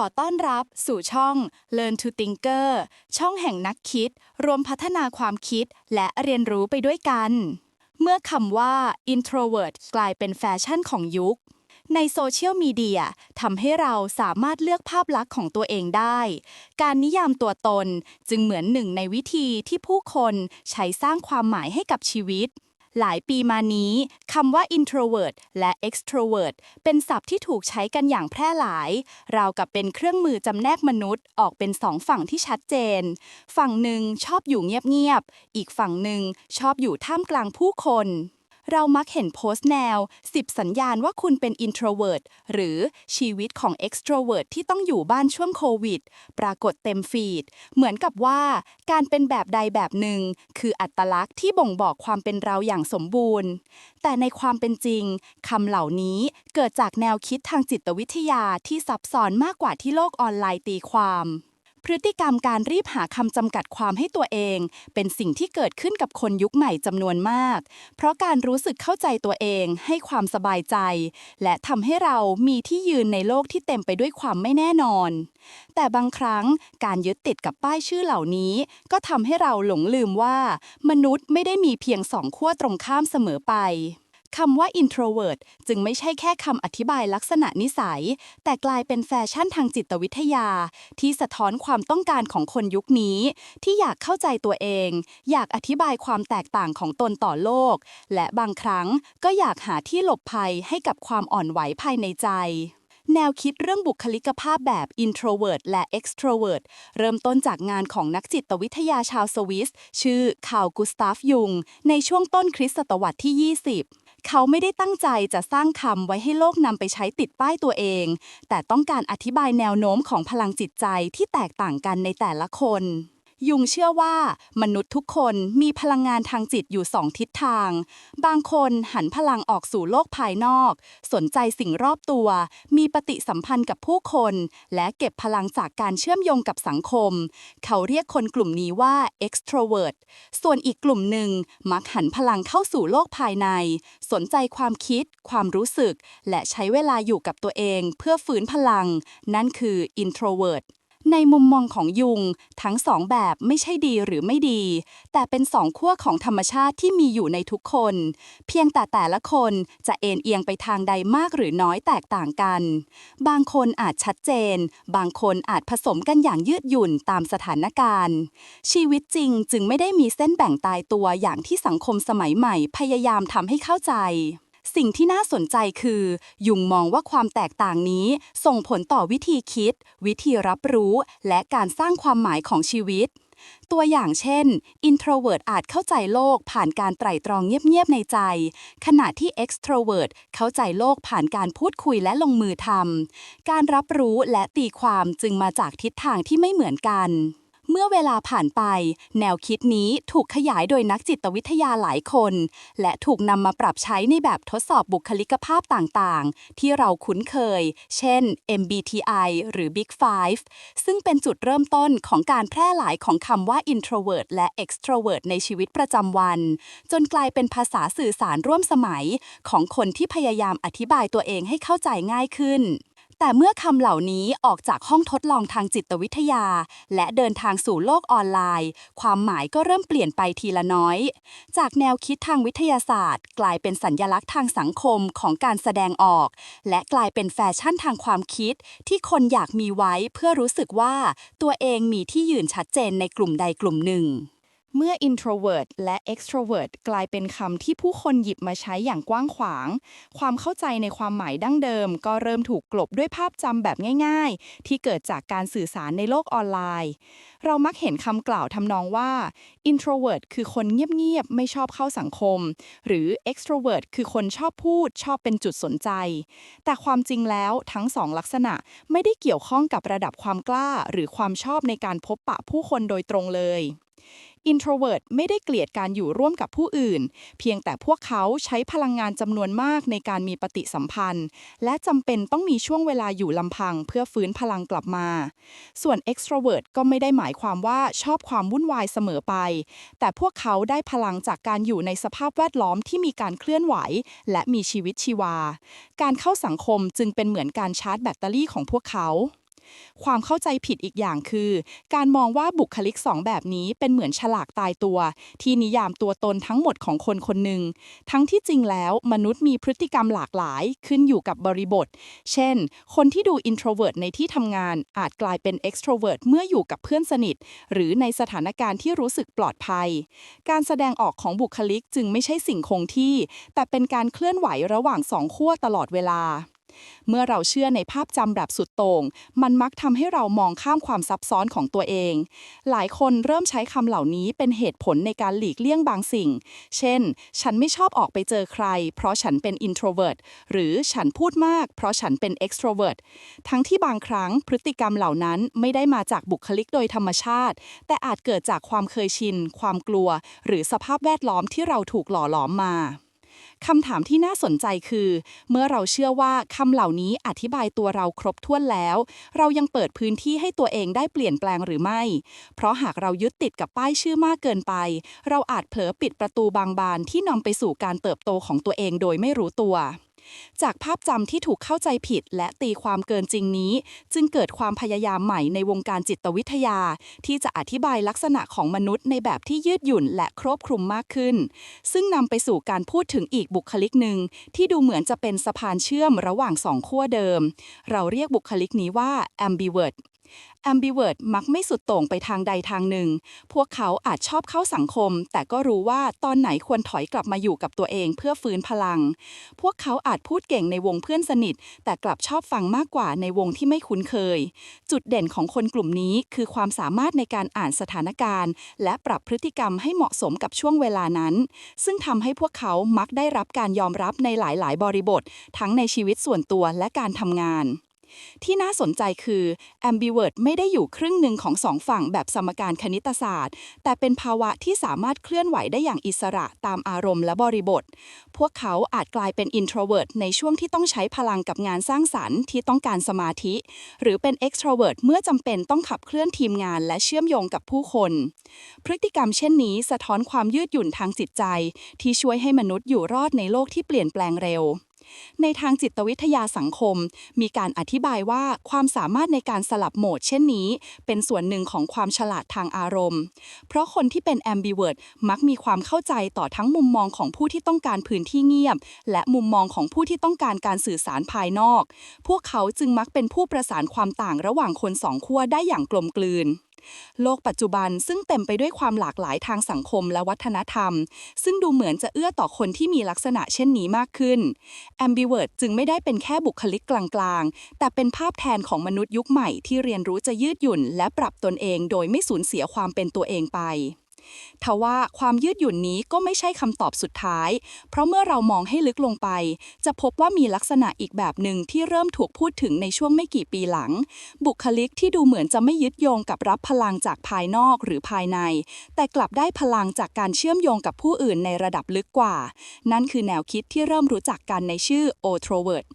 ขอต้อนรับสู่ช่อง Learn to Thinker ช่องแห่งนักคิด รวมพัฒนาความคิดและเรียนรู้ไปด้วยกัน เมื่อคำว่า introvert กลายเป็นแฟชั่นของยุค ในโซเชียลมีเดียทำให้เราสามารถเลือกภาพลักษณ์ของตัวเองได้ การนิยามตัวตนจึงเหมือนหนึ่งในวิธีที่ผู้คนใช้สร้างความหมายให้กับชีวิต หลายปีมานี้คำว่า introvert และ extrovert เป็นศัพท์ที่ถูกใช้กันอย่างแพร่หลาย ราวกับเป็นเครื่องมือจำแนกมนุษย์ออกเป็นสองฝั่งที่ชัดเจน ฝั่งหนึ่งชอบอยู่เงียบๆ อีกฝั่งหนึ่งชอบอยู่ท่ามกลางผู้คน เรามักเห็นโพสต์แนว 10 สัญญาณว่าคุณเป็น introvert หรือชีวิตของ extrovert ที่ต้องอยู่บ้านช่วงโควิด ปรากฏเต็มฟีด เหมือนกับว่าการเป็นแบบใดแบบหนึ่ง คืออัตลักษณ์ที่บ่งบอกความเป็นเราอย่างสมบูรณ์ แต่ในความเป็นจริงคำเหล่านี้เกิดจากแนวคิดทางจิตวิทยาที่ซับซ้อนมากกว่าที่โลกออนไลน์ตีความ พฤติกรรมการรีบหาคำจำกัดความให้ตัวเอง เป็นสิ่งที่เกิดขึ้นกับคนยุคใหม่จำนวนมาก เพราะการรู้สึกเข้าใจตัวเอง ให้ความสบายใจ และทำให้เรามีที่ยืนในโลกที่เต็มไปด้วยความไม่แน่นอน แต่บางครั้งการยึดติดกับป้ายชื่อเหล่านี้ ก็ทำให้เราหลงลืมว่า มนุษย์ไม่ได้มีเพียงสองขั้วตรงข้ามเสมอไป คำว่า introvert จึงไม่ใช่แค่คำอธิบายลักษณะนิสัย แต่กลายเป็นแฟชั่นทางจิตวิทยา ที่สะท้อนความต้องการของคนยุคนี้ ที่อยากเข้าใจตัวเอง อยากอธิบายความแตกต่างของตนต่อโลก และบางครั้งก็อยากหาที่หลบภัยให้กับความอ่อนไหวภายในใจแนวคิดเรื่องบุคลิกภาพแบบ introvert และ extrovert เริ่มต้นจากงานของนักจิตวิทยาชาวสวิส ชื่อคาร์ลกุสตาฟยุง ในช่วงต้นคริสตศตวรรษที่ 20 เขาไม่ได้ตั้งใจจะสร้างคำไว้ให้โลกนำไปใช้ติดป้ายตัวเอง แต่ต้องการอธิบายแนวโน้มของพลังจิตใจที่แตกต่างกันในแต่ละคน ยุงเชื่อว่ามนุษย์ทุกคนมีพลังงานทางจิตอยู่สองทิศทาง บางคนหันพลังออกสู่โลกภายนอก สนใจสิ่งรอบตัว มีปฏิสัมพันธ์กับผู้คน และเก็บพลังจากการเชื่อมโยงกับสังคม เขาเรียกคนกลุ่มนี้ว่า extrovert ส่วนอีกกลุ่มหนึ่งมักหันพลังเข้าสู่โลกภายใน สนใจความคิด ความรู้สึก และใช้เวลาอยู่กับตัวเองเพื่อฟื้นพลัง นั่นคือ introvert ในมุมมองของยุง ทั้งสองแบบไม่ใช่ดีหรือไม่ดี แต่เป็นสองขั้วของธรรมชาติที่มีอยู่ในทุกคน เพียงแต่แต่ละคนจะเอ็นเอียงไปทางใดมากหรือน้อยแตกต่างกัน บางคนอาจชัดเจน บางคนอาจผสมกันอย่างยืดหยุ่นตามสถานการณ์ ชีวิตจริงจึงไม่ได้มีเส้นแบ่งตายตัวอย่างที่สังคมสมัยใหม่พยายามทำให้เข้าใจ สิ่งที่น่าสนใจคือ ยุงมองว่าความแตกต่างนี้ ส่งผลต่อวิธีคิด วิธีรับรู้ และการสร้างความหมายของชีวิต ตัวอย่างเช่น introvert อาจเข้าใจโลกผ่านการไตร่ตรองเงียบ ๆ ในใจ ขณะที่ extrovert เข้าใจโลกผ่านการพูดคุยและลงมือทำการรับรู้และตีความจึงมาจากทิศทางที่ไม่เหมือนกัน เมื่อเวลาผ่านไป แนวคิดนี้ถูกขยายโดยนักจิตวิทยาหลายคน และถูกนำมาปรับใช้ในแบบทดสอบบุคลิกภาพต่างๆ ที่เราคุ้นเคย เช่น MBTI หรือ Big Five ซึ่งเป็นจุดเริ่มต้นของการแพร่หลายของคำว่า introvert และ extrovert ในชีวิตประจำวัน จนกลายเป็นภาษาสื่อสารร่วมสมัย ของคนที่พยายามอธิบายตัวเองให้เข้าใจง่ายขึ้น แต่เมื่อคำเหล่านี้ออกจากห้องทดลองทางจิตวิทยา และเดินทางสู่โลกออนไลน์ ความหมายก็เริ่มเปลี่ยนไปทีละน้อย จากแนวคิดทางวิทยาศาสตร์ กลายเป็นสัญญลักษณ์ทางสังคมของการแสดงออก และกลายเป็นแฟชั่นทางความคิด ที่คนอยากมีไว้เพื่อรู้สึกว่าตัวเองมีที่ยืนชัดเจนในกลุ่มใดกลุ่มหนึ่ง เมื่อ introvert และ extrovert กลายเป็นคำที่ผู้คนหยิบมาใช้อย่างกว้างขวาง ความเข้าใจในความหมายดั้งเดิม ก็เริ่มถูกกลบด้วยภาพจำแบบง่ายๆ ที่เกิดจากการสื่อสารในโลกออนไลน์ เรามักเห็นคำกล่าวทำนองว่า introvert คือคนเงียบๆ ไม่ชอบเข้าสังคม หรือ extrovert คือคนชอบพูด ชอบเป็นจุดสนใจ แต่ความจริงแล้วทั้งสองลักษณะไม่ได้เกี่ยวข้องกับระดับความกล้า หรือความชอบในการพบปะผู้คนโดยตรงเลย introvert ไม่ได้เกลียดการอยู่ร่วมกับผู้อื่น เพียงแต่พวกเขาใช้พลังงานจำนวนมากในการมีปฏิสัมพันธ์ และจำเป็นต้องมีช่วงเวลาอยู่ลำพังเพื่อฟื้นพลังกลับมา ส่วน extrovert ก็ไม่ได้หมายความว่าชอบความวุ่นวายเสมอไป แต่พวกเขาได้พลังจากการอยู่ในสภาพแวดล้อมที่มีการเคลื่อนไหว และมีชีวิตชีวา การเข้าสังคมจึงเป็นเหมือนการชาร์จแบตเตอรี่ของพวกเขา ความเข้าใจผิดอีกอย่างคือ การมองว่าบุคลิกสองแบบนี้เป็นเหมือนฉลากตายตัว ที่นิยามตัวตนทั้งหมดของคนคนหนึ่ง ทั้งที่จริงแล้วมนุษย์มีพฤติกรรมหลากหลายขึ้นอยู่กับบริบท เช่น คนที่ดู introvert ในที่ทำงาน อาจกลายเป็น extrovert เมื่ออยู่กับเพื่อนสนิท หรือในสถานการณ์ที่รู้สึกปลอดภัย การแสดงออกของบุคลิกจึงไม่ใช่สิ่งคงที่ แต่เป็นการเคลื่อนไหวระหว่างสองขั้วตลอดเวลา เมื่อเราเชื่อในภาพจำแบบสุดโต่งมันมักทำให้เรามองข้ามความซับซ้อนของตัวเอง หลายคนเริ่มใช้คำเหล่านี้เป็นเหตุผลในการหลีกเลี่ยงบางสิ่ง เช่น ฉันไม่ชอบออกไปเจอใคร เพราะฉันเป็น introvert หรือฉันพูดมาก เพราะฉันเป็น extrovert ทั้งที่บางครั้งพฤติกรรมเหล่านั้นไม่ได้มาจากบุคลิกโดยธรรมชาติ แต่อาจเกิดจากความเคยชิน ความกลัว หรือสภาพแวดล้อมที่เราถูกหล่อหลอมมา คำถามที่น่าสนใจคือ เมื่อเราเชื่อว่าคำเหล่านี้อธิบายตัวเราครบถ้วนแล้ว เรายังเปิดพื้นที่ให้ตัวเองได้เปลี่ยนแปลงหรือไม่ เพราะหากเรายึดติดกับป้ายชื่อมากเกินไป เราอาจเผลอปิดประตูบางบานที่นำไปสู่การเติบโตของตัวเองโดยไม่รู้ตัว จากภาพจำที่ถูกเข้าใจผิดและตีความเกินจริงนี้ จึงเกิดความพยายามใหม่ในวงการจิตวิทยา ที่จะอธิบายลักษณะของมนุษย์ในแบบที่ยืดหยุ่นและครอบคลุมมากขึ้น ซึ่งนำไปสู่การพูดถึงอีกบุคลิกหนึ่งที่ดูเหมือนจะเป็นสะพานเชื่อมระหว่างสองขั้วเดิม เราเรียกบุคลิกนี้ว่า ambivert ambivert มักไม่สุดโต่งไปทางใดทางหนึ่ง พวกเขาอาจชอบเข้าสังคม แต่ก็รู้ว่าตอนไหนควรถอยกลับมาอยู่กับตัวเองเพื่อฟื้นพลัง พวกเขาอาจพูดเก่งในวงเพื่อนสนิท แต่กลับชอบฟังมากกว่าในวงที่ไม่คุ้นเคย จุดเด่นของคนกลุ่มนี้คือความสามารถในการอ่านสถานการณ์ และปรับพฤติกรรมให้เหมาะสมกับช่วงเวลานั้น ซึ่งทำให้พวกเขามักได้รับการยอมรับในหลาย ๆ บริบท ทั้งในชีวิตส่วนตัวและการทำงาน ที่น่าสนใจคือ ambivert ไม่ได้อยู่ครึ่งหนึ่งของสองฝั่งแบบสมการคณิตศาสตร์ แต่เป็นภาวะที่สามารถเคลื่อนไหวได้อย่างอิสระตามอารมณ์และบริบท พวกเขาอาจกลายเป็น introvert ในช่วงที่ต้องใช้พลังกับงานสร้างสรรค์ที่ต้องการสมาธิ หรือเป็น extrovert เมื่อจำเป็นต้องขับเคลื่อนทีมงานและเชื่อมโยงกับผู้คน พฤติกรรมเช่นนี้สะท้อนความยืดหยุ่นทางจิตใจ ที่ช่วยให้มนุษย์อยู่รอดในโลกที่เปลี่ยนแปลงเร็ว ในทางจิตวิทยาสังคม มีการอธิบายว่าความสามารถในการสลับโหมดเช่นนี้ เป็นส่วนหนึ่งของความฉลาดทางอารมณ์ เพราะคนที่เป็น ambivert มักมีความเข้าใจต่อทั้งมุมมองของผู้ที่ต้องการพื้นที่เงียบ และมุมมองของผู้ที่ต้องการการสื่อสารภายนอก พวกเขาจึงมักเป็นผู้ประสานความต่างระหว่างคนสองขั้วได้อย่างกลมกลืน โลกปัจจุบันซึ่งเต็มไปด้วยความหลากหลายทางสังคมและวัฒนธรรม ซึ่งดูเหมือนจะเอื้อต่อคนที่มีลักษณะเช่นนี้มากขึ้น ambivert จึงไม่ได้เป็นแค่บุคลิกกลางๆ แต่เป็นภาพแทนของมนุษย์ยุคใหม่ที่เรียนรู้จะยืดหยุ่น และปรับตนเองโดยไม่สูญเสียความเป็นตัวเองไป ทว่าความยืดหยุ่นนี้ก็ไม่ใช่คำตอบสุดท้าย เพราะเมื่อเรามองให้ลึกลงไป จะพบว่ามีลักษณะอีกแบบหนึ่งที่เริ่มถูกพูดถึงในช่วงไม่กี่ปีหลัง บุคลิกที่ดูเหมือนจะไม่ยึดโยงกับรับพลังจากภายนอกหรือภายใน แต่กลับได้พลังจากการเชื่อมโยงกับผู้อื่นในระดับลึกกว่า นั่นคือแนวคิดที่เริ่มรู้จักกันในชื่อ Otrovert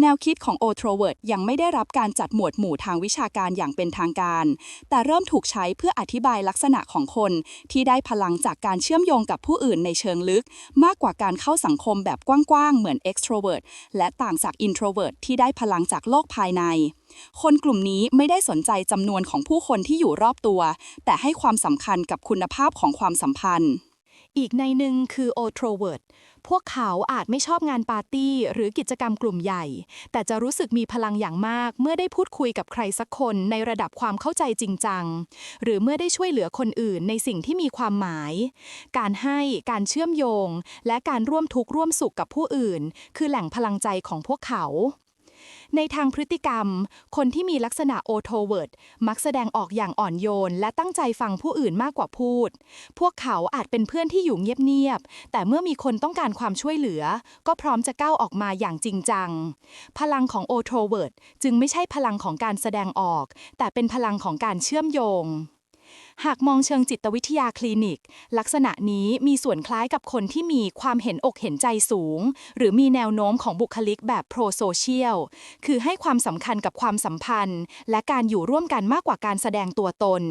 แนวคิดของ Otrovert ยังไม่ได้รับการจัดหมวดหมู่ทางวิชาการอย่างเป็นทางการ แต่เริ่มถูกใช้เพื่ออธิบายลักษณะของคน ที่ได้พลังจากการเชื่อมโยงกับผู้อื่นในเชิงลึก มากกว่าการเข้าสังคมแบบกว้างๆ เหมือน extrovert และต่างจาก introvert ที่ได้พลังจากโลกภายใน คนกลุ่มนี้ไม่ได้สนใจจำนวนของผู้คนที่อยู่รอบตัว แต่ให้ความสำคัญกับคุณภาพของความสัมพันธ์ อีกในหนึ่งคือ Otrovert พวกเขาอาจไม่ชอบงานปาร์ตี้ หรือกิจกรรมกลุ่มใหญ่ แต่จะรู้สึกมีพลังอย่างมากเมื่อได้พูดคุยกับใครสักคนในระดับความเข้าใจจริงจัง หรือเมื่อได้ช่วยเหลือคนอื่นในสิ่งที่มีความหมาย การให้การเชื่อมโยง และการร่วมทุกข์ร่วมสุขกับผู้อื่น คือแหล่งพลังใจของพวกเขา ในทางพฤติกรรม คนที่มีลักษณะโอโทเวิร์ดมักแสดงออกอย่างอ่อนโยน และตั้งใจฟังผู้อื่นมากกว่าพูด พวกเขาอาจเป็นเพื่อนที่อยู่เงียบๆ แต่เมื่อมีคนต้องการความช่วยเหลือ ก็พร้อมจะก้าวออกมาอย่างจริงจัง พลังของโอโทเวิร์ดจึงไม่ใช่พลังของการแสดงออก แต่เป็นพลังของการเชื่อมโยง หากมองเชิงจิตวิทยาคลินิก ลักษณะนี้มีส่วนคล้ายกับคนที่มีความเห็นอกเห็นใจสูง หรือมีแนวโน้มของบุคลิกแบบโปรโซเชียลคือให้ความสำคัญกับความสัมพันธ์ และการอยู่ร่วมกันมากกว่าการแสดงตัวตน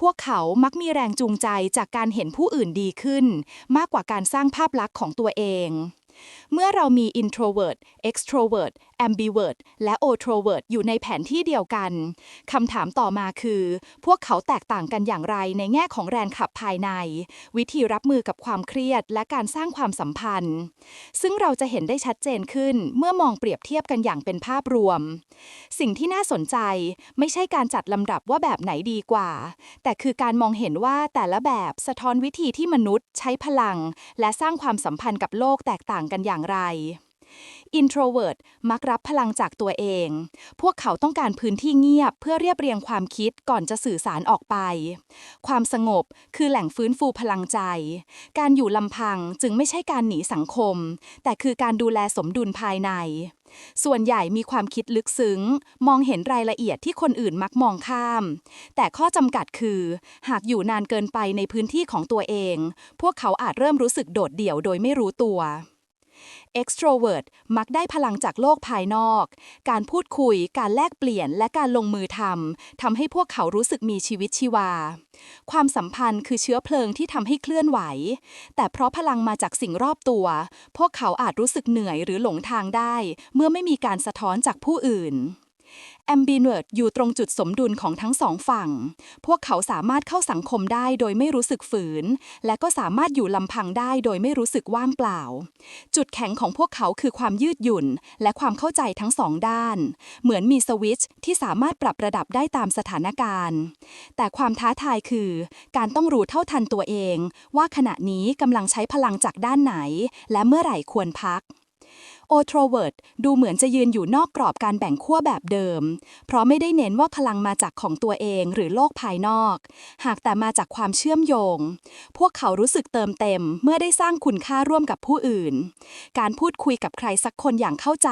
พวกเขามักมีแรงจูงใจจากการเห็นผู้อื่นดีขึ้น มากกว่าการสร้างภาพลักษณ์ของตัวเองเมื่อเรามี introvert extrovert ambivert และ introvert อยู่ในแผนที่เดียวกันคำถามต่อมาคือ พวกเขาแตกต่างกันอย่างไรในแง่ของแรงขับภายใน วิธีรับมือกับความเครียด และการสร้างความสัมพันธ์ ซึ่งเราจะเห็นได้ชัดเจนขึ้นเมื่อมองเปรียบเทียบกันอย่างเป็นภาพรวม สิ่งที่น่าสนใจไม่ใช่การจัดลำดับว่าแบบไหนดีกว่า แต่คือการมองเห็นว่าแต่ละแบบสะท้อนวิธีที่มนุษย์ ใช้พลัง และสร้างความสัมพันธ์กับโลกแตกต่างกันอย่างไร Introvert มักรับพลังจากตัวเอง พวกเขาต้องการพื้นที่เงียบเพื่อเรียบเรียงความคิดก่อนจะสื่อสารออกไป ความสงบคือแหล่งฟื้นฟูพลังใจ การอยู่ลำพังจึงไม่ใช่การหนีสังคม แต่คือการดูแลสมดุลภายใน ส่วนใหญ่มีความคิดลึกซึ้ง มองเห็นรายละเอียดที่คนอื่นมักมองข้าม แต่ข้อจำกัดคือ หากอยู่นานเกินไปในพื้นที่ของตัวเอง พวกเขาอาจเริ่มรู้สึกโดดเดี่ยวโดยไม่รู้ตัว extrovert มักได้พลังจากโลกภายนอก การพูดคุย การแลกเปลี่ยน และการลงมือทำทำให้พวกเขารู้สึกมีชีวิตชีวา ความสัมพันธ์คือเชื้อเพลิงที่ทำให้เคลื่อนไหว แต่เพราะพลังมาจากสิ่งรอบตัว พวกเขาอาจรู้สึกเหนื่อยหรือหลงทางได้ เมื่อไม่มีการสะท้อนจากผู้อื่น Ambivert อยู่ตรงจุดสมดุลของทั้งสองฝั่ง พวกเขาสามารถเข้าสังคมได้โดยไม่รู้สึกฝืน และก็สามารถอยู่ลำพังได้โดยไม่รู้สึกว่างเปล่า จุดแข็งของพวกเขาคือความยืดหยุ่น และความเข้าใจทั้งสองด้าน เหมือนมีสวิตช์ที่สามารถปรับระดับได้ตามสถานการณ์ แต่ความท้าทายคือ การต้องรู้เท่าทันตัวเอง ว่าขณะนี้กำลังใช้พลังจากด้านไหน และเมื่อไหร่ควรพัก โอโทรเวิร์ดดูเหมือนจะยืนอยู่นอกกรอบการแบ่งขั้วแบบเดิม เพราะไม่ได้เน้นว่าพลังมาจากของตัวเองหรือโลกภายนอก หากแต่มาจากความเชื่อมโยง พวกเขารู้สึกเติมเต็ม เมื่อได้สร้างคุณค่าร่วมกับผู้อื่น การพูดคุยกับใครสักคนอย่างเข้าใจ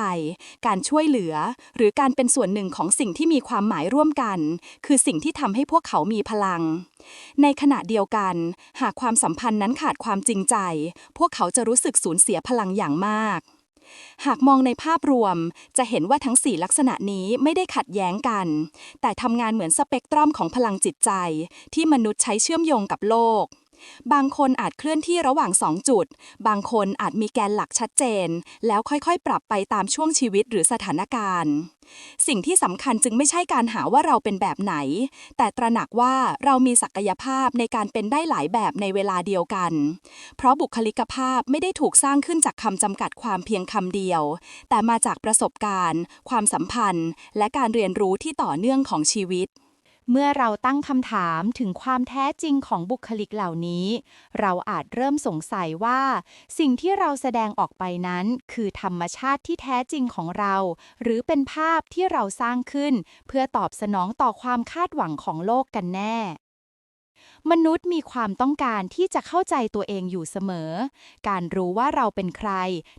การช่วยเหลือ หรือการเป็นส่วนหนึ่งของสิ่งที่มีความหมายร่วมกัน คือสิ่งที่ทำให้พวกเขามีพลัง ในขณะเดียวกัน หากความสัมพันธ์นั้นขาดความจริงใจ พวกเขาจะรู้สึกสูญเสียพลังอย่างมาก หากมองในภาพรวมจะเห็นว่าทั้ง 4 ลักษณะนี้ไม่ได้ขัดแย้งกัน แต่ทำงานเหมือนสเปกตรัมของพลังจิตใจ ที่มนุษย์ใช้เชื่อมโยงกับโลก บางคนอาจเคลื่อนที่ระหว่าง 2 จุด บางคนอาจมีแกนหลักชัดเจน แล้วค่อยๆ ปรับไปตามช่วงชีวิตหรือสถานการณ์ สิ่งที่สำคัญจึงไม่ใช่การหาว่าเราเป็นแบบไหน แต่ตระหนักว่าเรามีศักยภาพในการเป็นได้หลายแบบในเวลาเดียวกัน เพราะบุคลิกภาพไม่ได้ถูกสร้างขึ้นจากคำจำกัดความเพียงคำเดียว แต่มาจากประสบการณ์ ความสัมพันธ์ และการเรียนรู้ที่ต่อเนื่องของชีวิต เมื่อเราตั้งคำถามถึงความแท้จริงของบุคลิกเหล่านี้ เราอาจเริ่มสงสัยว่า สิ่งที่เราแสดงออกไปนั้น คือธรรมชาติที่แท้จริงของเรา หรือเป็นภาพที่เราสร้างขึ้น เพื่อตอบสนองต่อความคาดหวังของโลกกันแน่ มนุษย์มีความต้องการที่จะเข้าใจตัวเองอยู่เสมอ การรู้ว่าเราเป็นใคร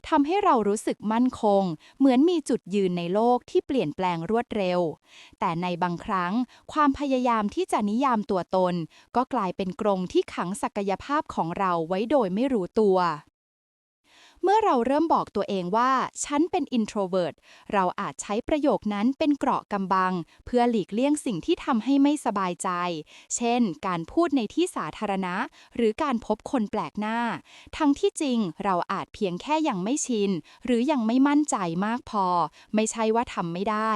ทำให้เรารู้สึกมั่นคง เหมือนมีจุดยืนในโลกที่เปลี่ยนแปลงรวดเร็ว แต่ในบางครั้ง ความพยายามที่จะนิยามตัวตน ก็กลายเป็นกรงที่ขังศักยภาพของเราไว้โดยไม่รู้ตัว เมื่อเราเริ่มบอกตัวเองว่า ฉันเป็น introvert เราอาจใช้ประโยคนั้นเป็นเกราะกำบัง เพื่อหลีกเลี่ยงสิ่งที่ทำให้ไม่สบายใจ เช่น การพูดในที่สาธารณะ หรือการพบคนแปลกหน้า ทั้งที่จริงเราอาจเพียงแค่ยังไม่ชิน หรือยังไม่มั่นใจมากพอ ไม่ใช่ว่าทำไม่ได้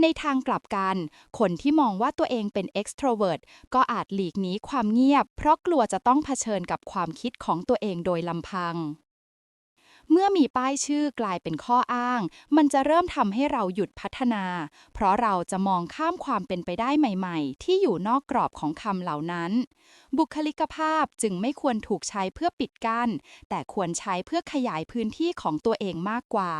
ในทางกลับกัน คนที่มองว่าตัวเองเป็น extrovert ก็อาจหลีกหนีความเงียบ เพราะกลัวจะต้องเผชิญกับความคิดของตัวเองโดยลำพัง เมื่อมีป้ายชื่อกลายเป็นข้ออ้าง มันจะเริ่มทำให้เราหยุดพัฒนา เพราะเราจะมองข้ามความเป็นไปได้ใหม่ๆ ที่อยู่นอกกรอบของคำเหล่านั้น บุคลิกภาพจึงไม่ควรถูกใช้เพื่อปิดกั้น แต่ควรใช้เพื่อขยายพื้นที่ของตัวเองมากกว่า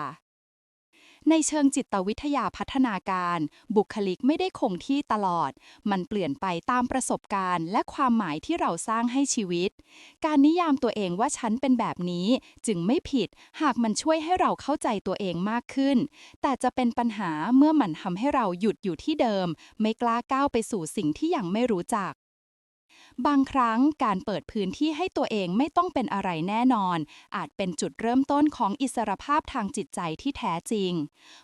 ในเชิงจิตวิทยาพัฒนาการ บุคลิกไม่ได้คงที่ตลอด มันเปลี่ยนไปตามประสบการณ์ และความหมายที่เราสร้างให้ชีวิต การนิยามตัวเองว่าฉันเป็นแบบนี้ จึงไม่ผิด หากมันช่วยให้เราเข้าใจตัวเองมากขึ้น แต่จะเป็นปัญหาเมื่อมันทำให้เราหยุดอยู่ที่เดิม ไม่กล้าก้าวไปสู่สิ่งที่ยังไม่รู้จัก บางครั้งการเปิดพื้นที่ให้ตัวเองไม่ต้องเป็นอะไรแน่นอน อาจเป็นจุดเริ่มต้นของอิสรภาพทางจิตใจที่แท้จริง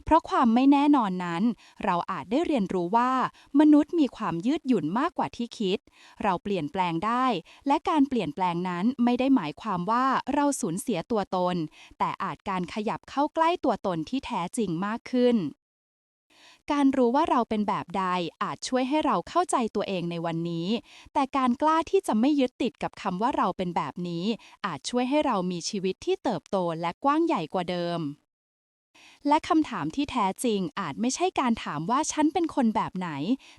เพราะความไม่แน่นอนนั้น เราอาจได้เรียนรู้ว่า มนุษย์มีความยืดหยุ่นมากกว่าที่คิด เราเปลี่ยนแปลงได้ และการเปลี่ยนแปลงนั้นไม่ได้หมายความว่าเราสูญเสียตัวตน แต่อาจการขยับเข้าใกล้ตัวตนที่แท้จริงมากขึ้น การรู้ว่าเราเป็นแบบใดอาจช่วยให้เราเข้าใจตัวเองในวันนี้ แต่การกล้าที่จะไม่ยึดติดกับคำว่าเราเป็นแบบนี้ อาจช่วยให้เรามีชีวิตที่เติบโตและกว้างใหญ่กว่าเดิม และคำถามที่แท้จริงอาจไม่ใช่การถามว่าฉันเป็นคนแบบไหน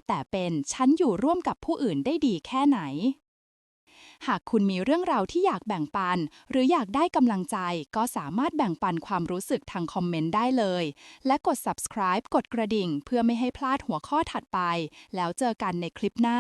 แต่เป็นฉันอยู่ร่วมกับผู้อื่นได้ดีแค่ไหน หากคุณมีเรื่องราวที่อยากแบ่งปัน หรืออยากได้กำลังใจ ก็สามารถแบ่งปันความรู้สึกทางคอมเมนต์ได้เลย และกด subscribe กดกระดิ่ง เพื่อไม่ให้พลาดหัวข้อถัดไป แล้วเจอกันในคลิปหน้า